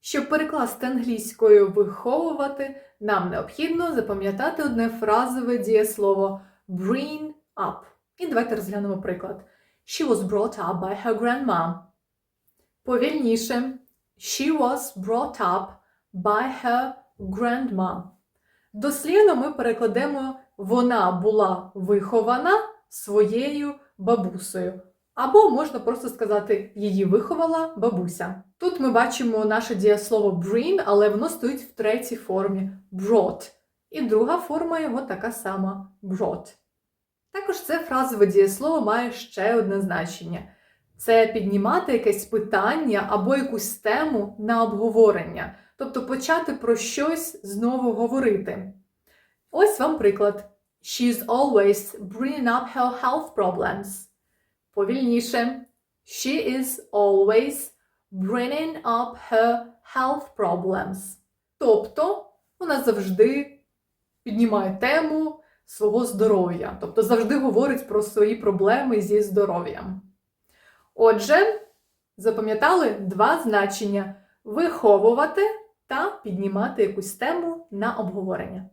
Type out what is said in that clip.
Щоб перекласти англійською виховувати, нам необхідно запам'ятати одне фразове дієслово bring up. І давайте розглянемо приклад. She was brought up by her grandma. Повільніше. She was brought up by her grandma. Дослівно ми перекладемо вона була вихована своєю бабусею. Або можна просто сказати її виховала бабуся. Тут ми бачимо наше дієслово bring, але воно стоїть в третій формі brought. І друга форма його така сама brought. Також це фразове дієслово має ще одне значення. Це піднімати якесь питання або якусь тему на обговорення, тобто почати про щось знову говорити. Ось вам приклад. She's always bringing up her health problems. Повільніше. She is always bringing up her health problems. Тобто вона завжди піднімає тему свого здоров'я, тобто завжди говорить про свої проблеми зі здоров'ям. Отже, запам'ятали два значення: виховувати та піднімати якусь тему на обговорення.